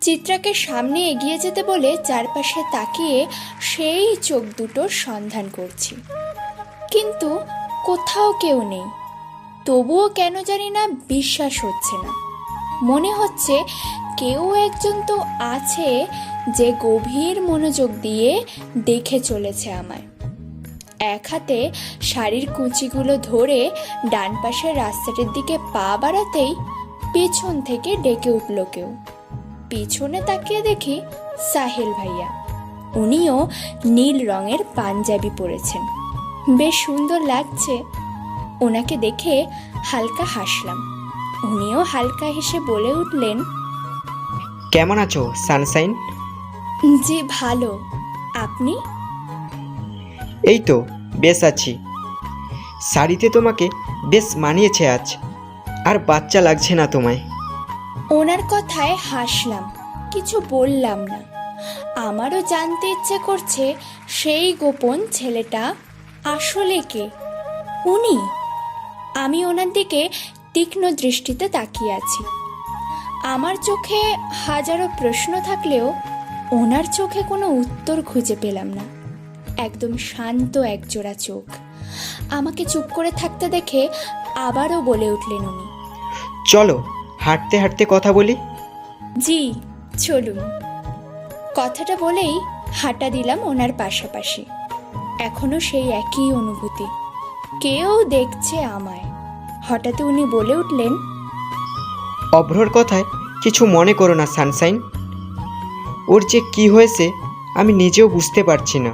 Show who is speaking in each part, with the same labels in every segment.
Speaker 1: চিত্রাকে সামনে এগিয়ে যেতে বলে চারপাশে তাকিয়ে সেই চোখ দুটোর সন্ধান করছি। কিন্তু কোথাও কেউ নেই। তবুও কেন জানি না বিশ্বাস হচ্ছে না। মনে হচ্ছে কেউ একজন তো আছে যে গভীর মনোযোগ দিয়ে দেখে চলেছে আমায়। এক হাতে শাড়ির কুচিগুলো ধরে ডান পাশের রাস্তাটির দিকে পা বাড়াতেই পেছন থেকে ডেকে উঠল কেউ। পিছনে তাকিয়ে দেখি সাহেল ভাইয়া। উনিও নীল রঙের পাঞ্জাবি পরেছেন। বেশ সুন্দর লাগছে। ওনাকে দেখে হালকা হাসলাম। উনিও হালকা হেসে বলে উঠলেন
Speaker 2: কেমন আছো সানশাইন
Speaker 1: জি ভালো। আপনি?
Speaker 2: এই তো বেশ আছি। শাড়িতে তোমাকে বেশ মানিয়েছে আজ। আর বাচ্চা লাগছে না তোমায়।
Speaker 1: ওনার কথায় হাসলাম, কিছু বললাম না। আমারও জানতে ইচ্ছে করছে সেই গোপন ছেলেটা আসলে কে? উনি? আমি ওনার দিকে তীক্ষ্ণ দৃষ্টিতে তাকিয়ে আছি। আমার চোখে হাজারো প্রশ্ন থাকলেও ওনার চোখে কোনো উত্তর খুঁজে পেলাম না। একদম শান্ত একজোড়া চোখ। আমাকে চুপ করে থাকতে দেখে আবারও বলে উঠলেন উনি।
Speaker 2: চলো হাঁটতে হাঁটতে কথা বলি?
Speaker 1: জি চলুন। কথাটা বলেই হাঁটা দিলাম ওনার পাশাপাশি। এখনও সেই একই অনুভূতি। কেউ দেখছে আমায়। হঠাৎ উনি বলে উঠলেন
Speaker 2: অভ্রর কথায় কিছু মনে করো না সানশাইন ওর যে কি হয়েছে আমি নিজেও বুঝতে পারছি না।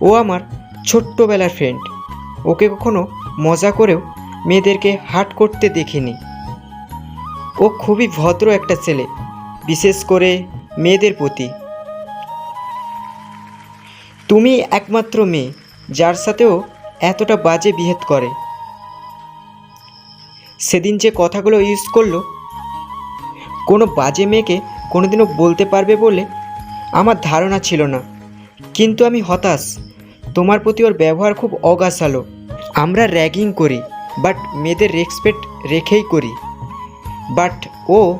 Speaker 2: ও আমার ছোট্টবেলার ফ্রেন্ড ওকে কখনো মজা করেও মেয়েদেরকে হাট করতে দেখিনি। ও খুবই ভদ্র একটা ছেলে, বিশেষ করে মেয়েদের প্রতি। তুমি একমাত্র মেয়ে, যার সাথেও এতটা বাজে বিহেভ করে। সেদিন যে কথাগুলো ইউজ করল, কোনো বাজে মেয়েকে কোনোদিনও বলতে পারবে বলে আমার ধারণা ছিল না। কিন্তু আমি হতাশ, তোমার প্রতি ওর ব্যবহার খুব অগাছালো আমরা র্যাগিং করি, বাট মেয়েদের রেসপেক্ট রেখেই করি। বাট ও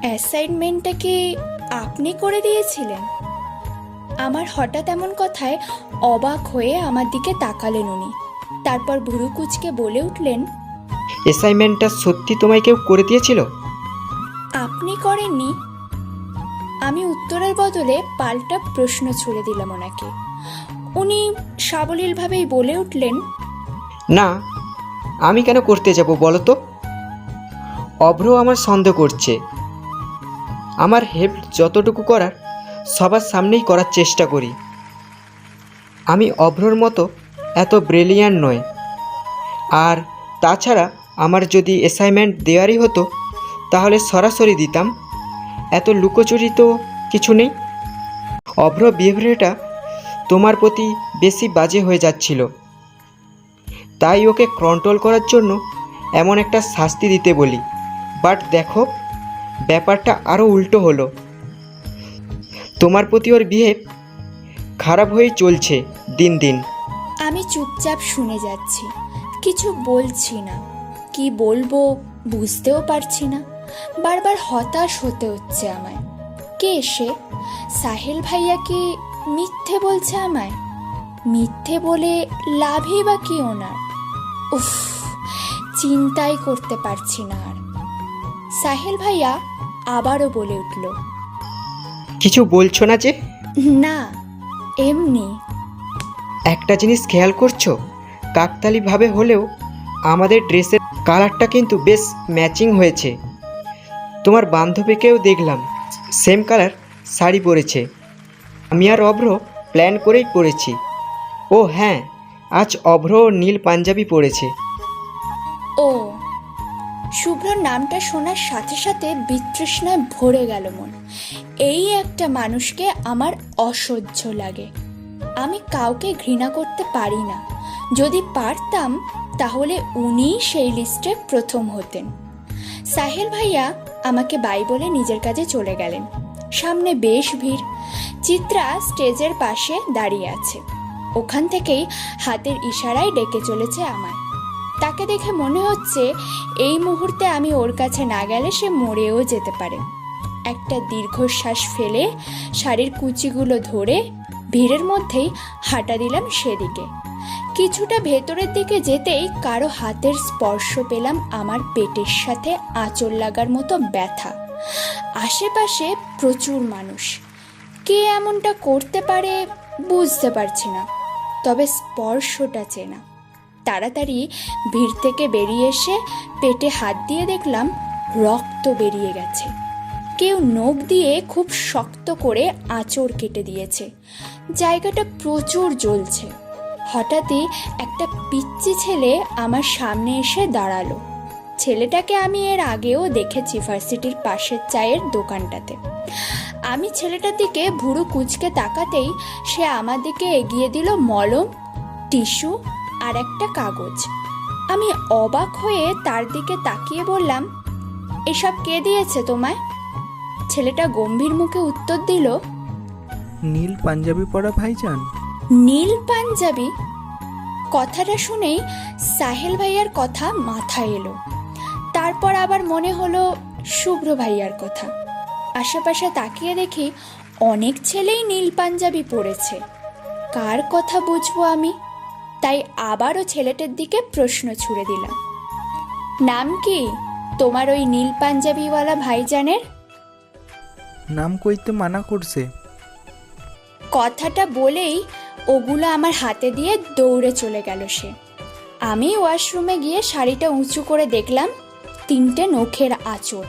Speaker 1: অ্যাসাইনমেন্টটা কি আপনি করে দিয়েছিলেন। আমার হঠাৎ এমন কথায় অবাক হয়ে আমার দিকে তাকালেন উনি। তারপর ভুরু কুচকে বলে উঠলেন
Speaker 2: অ্যাসাইনমেন্টটা সত্যি তোমায় কেউ করে দিয়েছিল?
Speaker 1: আপনি করেননি। আমি উত্তরের বদলে পাল্টা প্রশ্ন ছুড়ে দিলাম ওনাকে। উনি সাবলীলভাবেই বলে উঠলেন
Speaker 2: না আমি কেন করতে যাব বলো তো? অভ্র আমার সন্দেহ করছে। আমার হেল্প যতটুকু করার, সবার সামনেই করার চেষ্টা করি। আমি অভ্রর মতো এত ব্রিলিয়ান্ট নয় আর তাছাড়া আমার যদি অ্যাসাইনমেন্ট দেওয়ারই হতো, তাহলে সরাসরি দিতাম। এত লুকোচুরি তো কিছু নেই। অভ্র বিহেভিয়ারটা তোমার প্রতি বেশি বাজে হয়ে যাচ্ছিল। তাই ওকে কন্ট্রোল করার জন্য এমন একটা শাস্তি দিতে বলি। বাট দেখো, ব্যাপারটা আরও উল্টো হলো। তোমার প্রতি ওর বিহেভ খারাপ হয়ে চলছে দিন দিন।
Speaker 1: আমি চুপচাপ শুনে যাচ্ছি। কিছু বলছি না। কি বলব বুঝতেও পারছি না। বারবার হতাশ হতে হচ্ছে আমায়। কে সে? সাহেল ভাইয়া কি মিথ্যে বলছে আমায়? মিথ্যে বলে লাভই বা কি ওনার? উফ, চিন্তাই করতে পারছি না আর। সাহেল ভাইয়া আবারও বলে উঠল
Speaker 2: কিছু বলছো না যে?
Speaker 1: না এমনি।
Speaker 2: একটা জিনিস খেয়াল করছ? কাকতালিভাবে হলেও আমাদের ড্রেসের কালারটা কিন্তু বেশ ম্যাচিং হয়েছে। তোমার বান্ধবীকেও দেখলাম সেম কালার শাড়ি পরেছে। আমি আর অভ্র প্ল্যান করেই পরেছি। ও হ্যাঁ আজ অভ্র নীল পাঞ্জাবি পরেছে।
Speaker 1: ও শুভ্রর নামটা শোনার সাথে সাথে বিতৃষ্ণায় ভরে গেল মন। এই একটা মানুষকে আমার অসহ্য লাগে। আমি কাউকে ঘৃণা করতে পারি না। যদি পারতাম, তাহলে উনিই সেই লিস্টে প্রথম হতেন। সাহেল ভাইয়া আমাকে বাই বলে নিজের কাজে চলে গেলেন। সামনে বেশ ভিড়। চিত্রা স্টেজের পাশে দাঁড়িয়ে আছে। ওখান থেকেই হাতের ইশারায় ডেকে চলেছে আমায়। তাকে দেখে মনে হচ্ছে এই মুহূর্তে আমি ওর কাছে না গেলে সে মরেও যেতে পারে। একটা দীর্ঘশ্বাস ফেলে শাড়ির কুচিগুলো ধরে ভিড়ের মধ্যেই হাঁটা দিলাম সেদিকে। কিছুটা ভেতরের দিকে যেতেই কারও হাতের স্পর্শ পেলাম আমার পেটের সাথে আঁচল লাগার মতো ব্যথা। আশেপাশে প্রচুর মানুষ। কে এমনটা করতে পারে বুঝতে পারছি না, তবে স্পর্শটা চেনা। তাড়াতাড়ি ভিড় থেকে বেরিয়ে এসে পেটে হাত দিয়ে দেখলাম রক্ত বেরিয়ে গেছে। কেউ নখ দিয়ে খুব শক্ত করে আঁচড় কেটে দিয়েছে। জায়গাটা প্রচুর জ্বলছে। হঠাৎই একটা পিচ্চি ছেলে আমার সামনে এসে দাঁড়াল। ছেলেটাকে আমি এর আগেও দেখেছি ভার্সিটির পাশের চায়ের দোকানটাতে। আমি ছেলেটার দিকে ভুরু কুচকে তাকাতেই সে আমার দিকে এগিয়ে দিল মলম, টিস্যু আর একটা কাগজ। আমি অবাক হয়ে তার দিকে তাকিয়ে বললাম এসব কে দিয়েছে তোমায়? ছেলেটা গম্ভীর মুখে উত্তর দিল
Speaker 3: নীল পাঞ্জাবি পরা ভাইজান।
Speaker 1: নীল পাঞ্জাবি? কথাটা শুনেই সাহেল ভাইয়ার কথা মাথায় এলো। তারপর আবার মনে হলো শুভ্র ভাইয়ার কথা। আশেপাশে তাকিয়ে দেখি অনেক ছেলেই নীল পাঞ্জাবি পরেছে। কার কথা বুঝব আমি? তাই আবারও ছেলেটার দিকে প্রশ্ন ছুড়ে দিলাম। নাম কি? তোমার ওই নীল পাঞ্জাবিওয়ালা ভাইজানের?
Speaker 3: নাম কইতে মানা করছে।
Speaker 1: কথাটা বলেই ওগুলো আমার হাতে দিয়ে দৌড়ে চলে গেল সে। আমি ওয়াশরুমে গিয়ে শাড়িটা উঁচু করে দেখলাম তিনটে নখের আঁচড়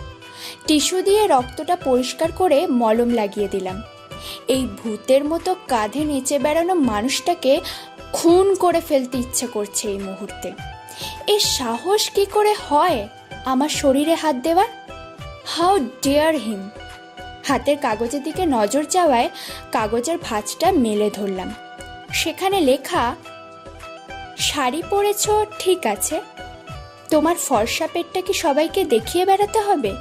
Speaker 1: টিস্যু দিয়ে রক্তটা পরিষ্কার করে মলম লাগিয়ে দিলাম। এই ভূতের মতো কাঁধে নিচে বেড়ানো মানুষটাকে খুন করে ফেলতে ইচ্ছে করছে এই মুহূর্তে। এর সাহস কি করে হয় আমার শরীরে হাত দেওয়ার? হাউ ডেয়ার হিম হাতের কাগজের দিকে নজর যাওয়ায় কাগজের ভাঁজটা মেলে ধরলাম। সেখানে লেখা, শাড়ি পরেছ, ঠিক আছে। তোমার ফর্সা পেটটা কি সবাইকে দেখিয়ে বেড়াতে হবে?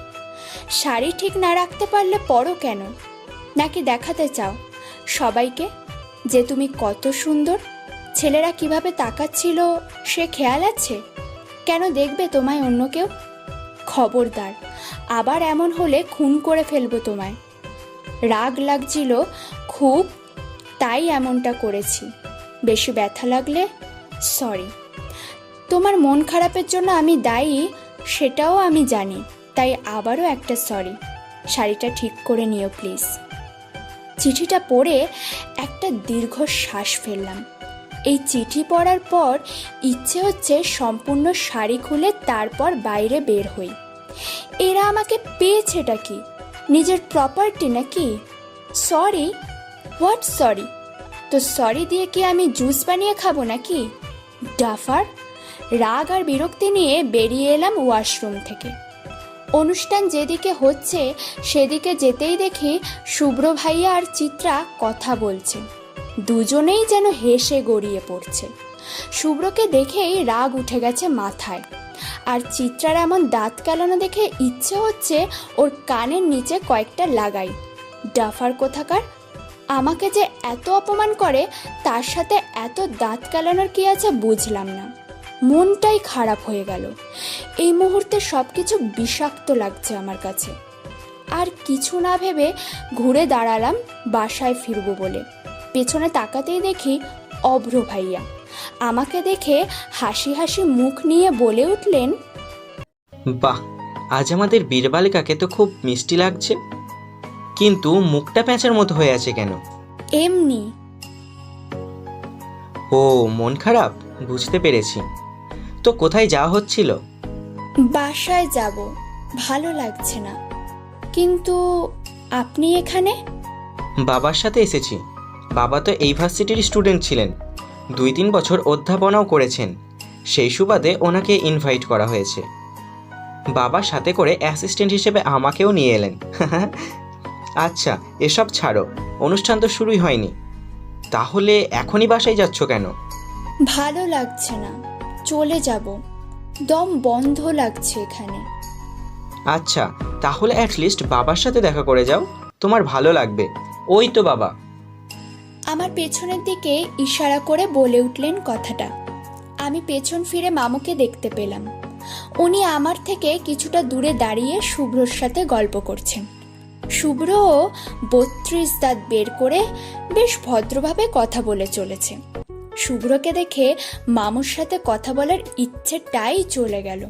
Speaker 1: শাড়ি ঠিক না রাখতে পারলে পরো কেন? নাকি দেখাতে চাও সবাইকে যে তুমি কত সুন্দর? ছেলেরা কীভাবে তাকাচ্ছিল, সে খেয়াল আছে? কেন দেখবে তোমায় অন্য কেউ? খবরদার, আবার এমন হলে খুন করে ফেলব তোমায়। রাগ লাগছিল, খুব, তাই এমনটা করেছি। বেশি ব্যথা লাগলে সরি তোমার মন খারাপের জন্য আমি দায়ী, সেটাও আমি জানি, তাই আবারও একটা সরি শাড়িটা ঠিক করে নিও প্লিজ চিঠিটা পড়ে একটা দীর্ঘ শ্বাস ফেললাম। এই চিঠি পড়ার পর ইচ্ছে হচ্ছে সম্পূর্ণ শাড়ি খুলে তারপর বাইরে বের হই। এরা আমাকে পেয়েছেটা কি? নিজের প্রপার্টি নাকি? সরি হোয়াট সরি তো সরি দিয়ে কি আমি জুস বানিয়ে খাব নাকি? ডাফার রাগ আর বিরক্তি নিয়ে বেরিয়ে এলাম ওয়াশরুম থেকে। অনুষ্ঠান যেদিকে হচ্ছে, সেদিকে যেতেই দেখি শুভ্র ভাইয়া আর চিত্রা কথা বলছে। দুজনেই যেন হেসে গড়িয়ে পড়ছে। শুভ্রকে দেখেই রাগ উঠে গেছে মাথায়। আর চিত্রার এমন দাঁত কেলানো দেখে ইচ্ছে হচ্ছে ওর কানের নিচে কয়েকটা লাগাই। ডাফার কোথাকার? আমাকে যে এত অপমান করে, তার সাথে এত দাঁত কেলানোর কি আছে বুঝলাম না। মনটাই খারাপ হয়ে গেল। এই মুহূর্তে সব কিছু বিষাক্ত লাগছে আমার কাছে। আর কিছু না ভেবে ঘুরে দাঁড়ালাম বাসায় ফিরবো বলে। পেছনে তাকাতেই দেখি অভ্র ভাইয়া। আমাকে দেখে হাসি হাসি মুখ নিয়ে বলে উঠলেন
Speaker 4: বাহ আজ আমাদের বীরবালিকাকে তো খুব মিষ্টি লাগছে। কিন্তু মুখটা প্যাঁচার মতো হয়ে আছে কেন?
Speaker 1: এমনি।
Speaker 4: ও মন খারাপ? বুঝতে পেরেছি। তো কোথায় যাওয়া হচ্ছিল?
Speaker 1: বাসায় যাব ভালো লাগছে না। কিন্তু আপনি এখানে?
Speaker 4: বাবার সাথে এসেছি। বাবা তো এই ভার্সিটির স্টুডেন্ট ছিলেন। দুই তিন বছর অধ্যাপনাও করেছেন। সেই সুবাদে ওনাকে ইনভাইট করা হয়েছে। বাবার সাথে করে অ্যাসিস্ট্যান্ট হিসেবে আমাকেও নিয়ে এলেন। আচ্ছা এসব ছাড়ো। অনুষ্ঠান তো শুরুই হয়নি। তাহলে এখনই বাসায় যাচ্ছ কেন?
Speaker 1: ভালো লাগছে না। চলে যাব। দম বন্ধ লাগছে এখানে।
Speaker 4: আচ্ছা তাহলে অ্যাটলিস্ট বাবার সাথে দেখা করে যাও। তোমার ভালো লাগবে। ওই তো বাবা।
Speaker 1: আমার পেছনের দিকে ইশারা করে বলে উঠলেন কথাটা। আমি পেছন ফিরে মামুকে দেখতে পেলাম। উনি আমার থেকে কিছুটা দূরে দাঁড়িয়ে শুভ্রর সাথে গল্প করছেন। শুভ্রও বত্রিশ দাঁত বের করে বেশ ভদ্রভাবে কথা বলে চলেছে। শুভ্রকে দেখে মামুর সাথে কথা বলার ইচ্ছেটাই চলে গেল।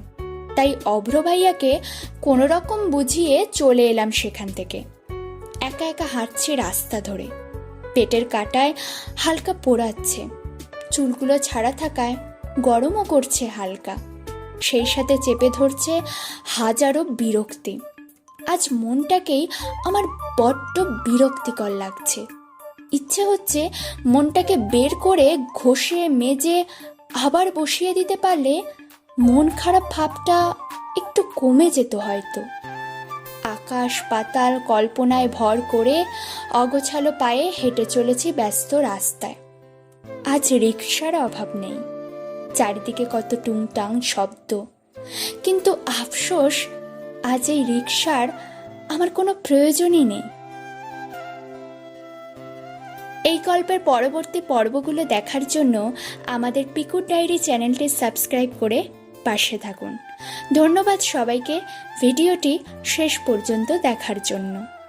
Speaker 1: তাই অভ্র ভাইয়াকে কোনো রকম বুঝিয়ে চলে এলাম সেখান থেকে। একা একা হাঁটছি রাস্তা ধরে। পেটের কাটায় হালকা পোড়াচ্ছে। চুলগুলো ছাড়া থাকায় গরমও করছে হালকা। সেই সাথে চেপে ধরছে হাজারো বিরক্তি। আজ মনটাকেই আমার বড্ড বিরক্তিকর লাগছে। ইচ্ছে হচ্ছে মনটাকে বের করে ঘষে মেজে আবার বসিয়ে দিতে পারলে মন খারাপ ভাবটা একটু কমে যেত হয়তো। আকাশ পাতাল কল্পনায় ভর করে অগোছালো পায়ে হেঁটে চলেছি ব্যস্ত রাস্তায়। আজ রিক্সার অভাব নেই। চারিদিকে কত টুংটাং শব্দ। কিন্তু আফসোস, আজ এই রিক্সার আমার কোনো প্রয়োজনই নেই। এই গল্পের পরবর্তী পর্বগুলো দেখার জন্য আমাদের পিকুর ডায়েরি চ্যানেলটি সাবস্ক্রাইব করে পাশে থাকুন। ধন্যবাদ সবাইকে। ভিডিওটি শেষ পর্যন্ত দেখার জন্য।